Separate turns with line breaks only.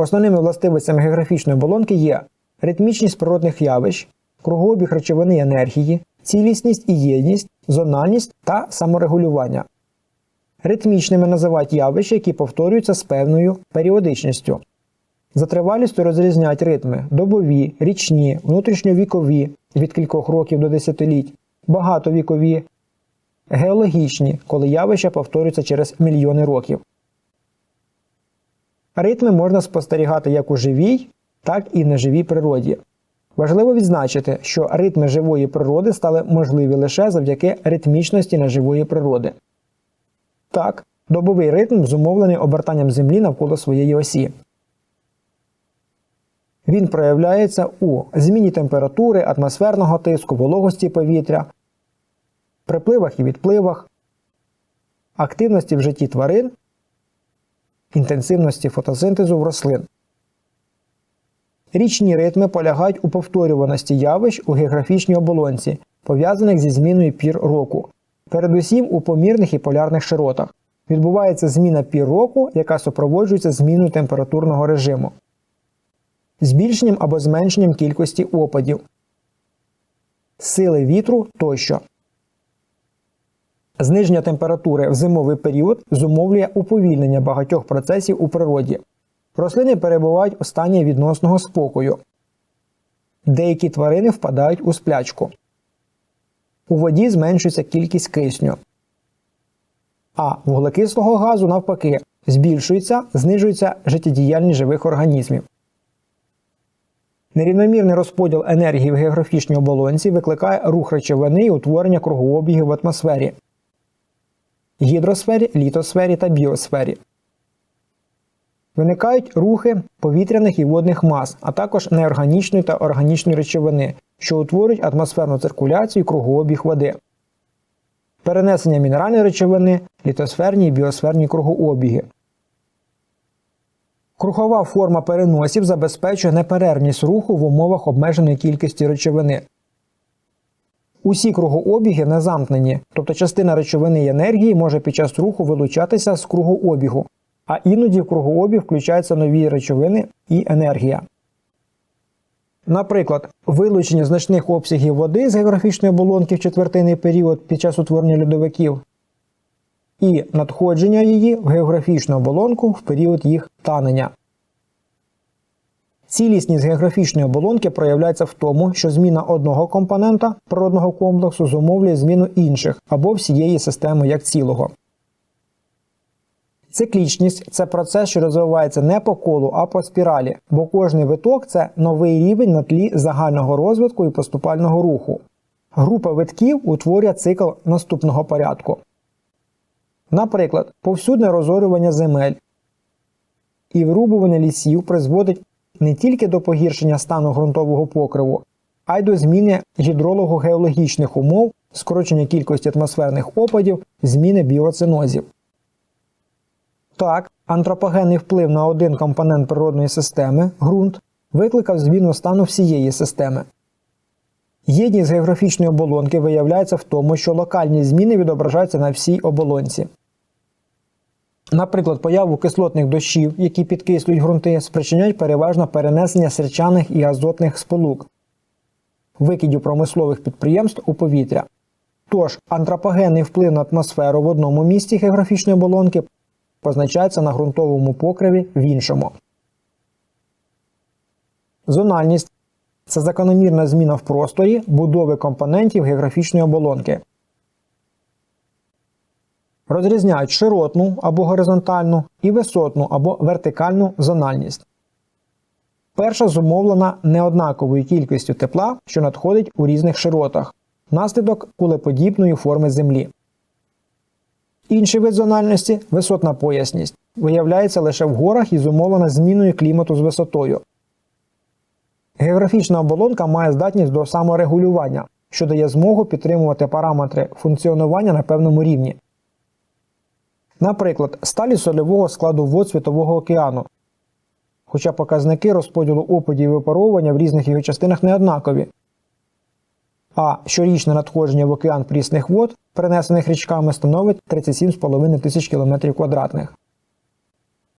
Основними властивостями географічної оболонки є ритмічність природних явищ, кругообіг речовини енергії, цілісність і єдність, зональність та саморегулювання. Ритмічними називають явища, які повторюються з певною періодичністю. За тривалістю розрізняють ритми добові, річні, внутрішньовікові від кількох років до десятиліть, багатовікові, геологічні, коли явища повторюються через мільйони років. Ритми можна спостерігати як у живій, так і неживій природі. Важливо відзначити, що ритми живої природи стали можливі лише завдяки ритмічності неживої природи. Так, добовий ритм зумовлений обертанням Землі навколо своєї осі. Він проявляється у зміні температури, атмосферного тиску, вологості повітря, припливах і відпливах, активності в житті тварин, інтенсивності фотосинтезу в рослин. Річні ритми полягають у повторюваності явищ у географічній оболонці, пов'язаних зі зміною пір року, передусім у помірних і полярних широтах. Відбувається зміна пір року, яка супроводжується зміною температурного режиму, збільшенням або зменшенням кількості опадів, сили вітру тощо. Зниження температури в зимовий період зумовлює уповільнення багатьох процесів у природі. Рослини перебувають у стані відносного спокою. Деякі тварини впадають у сплячку. У воді зменшується кількість кисню. А вуглекислого газу, навпаки, збільшується, знижується життєдіяльність живих організмів. Нерівномірний розподіл енергії в географічній оболонці викликає рух речовини і утворення кругообігів в атмосфері, гідросфері, літосфері та біосфері. Виникають рухи повітряних і водних мас, а також неорганічної та органічної речовини, що утворюють атмосферну циркуляцію і кругообіг води. Перенесення мінеральної речовини, літосферні і біосферні кругообіги. Кругова форма переносів забезпечує неперервність руху в умовах обмеженої кількості речовини. Усі кругообіги не замкнені, тобто частина речовини і енергії може під час руху вилучатися з кругообігу, а іноді в кругообіг включаються нові речовини і енергія. Наприклад, вилучення значних обсягів води з географічної оболонки в четвертинний період під час утворення льодовиків і надходження її в географічну оболонку в період їх танення. Цілісність географічної оболонки проявляється в тому, що зміна одного компонента природного комплексу зумовлює зміну інших або всієї системи як цілого. Циклічність це процес, що розвивається не по колу, а по спіралі, бо кожний виток це новий рівень на тлі загального розвитку і поступального руху. Група витків утворює цикл наступного порядку. Наприклад, повсюдне розорювання земель і вирубування лісів призводить не тільки до погіршення стану ґрунтового покриву, а й до зміни гідролого-геологічних умов, скорочення кількості атмосферних опадів, зміни біоцинозів. Так, антропогенний вплив на один компонент природної системи ґрунт викликав зміну стану всієї системи. Єдність географічної оболонки виявляється в тому, що локальні зміни відображаються на всій оболонці. Наприклад, появу кислотних дощів, які підкислюють ґрунти, спричиняють переважно перенесення сірчаних і азотних сполук, викидів промислових підприємств у повітря. Тож антропогенний вплив на атмосферу в одному місці географічної оболонки позначається на ґрунтовому покриві в іншому. Зональність це закономірна зміна в просторі будови компонентів географічної оболонки. Розрізняють широтну або горизонтальну і висотну або вертикальну зональність. Перша зумовлена неоднаковою кількістю тепла, що надходить у різних широтах, внаслідок кулеподібної форми Землі. Інший вид зональності висотна поясність, виявляється лише в горах і зумовлена зміною клімату з висотою. Географічна оболонка має здатність до саморегулювання, що дає змогу підтримувати параметри функціонування на певному рівні. Наприклад, сталі сольового складу вод Світового океану, хоча показники розподілу опадів і випаровування в різних його частинах не однакові. А щорічне надходження в океан прісних вод, принесених річками, становить 37,5 тисяч км квадратних.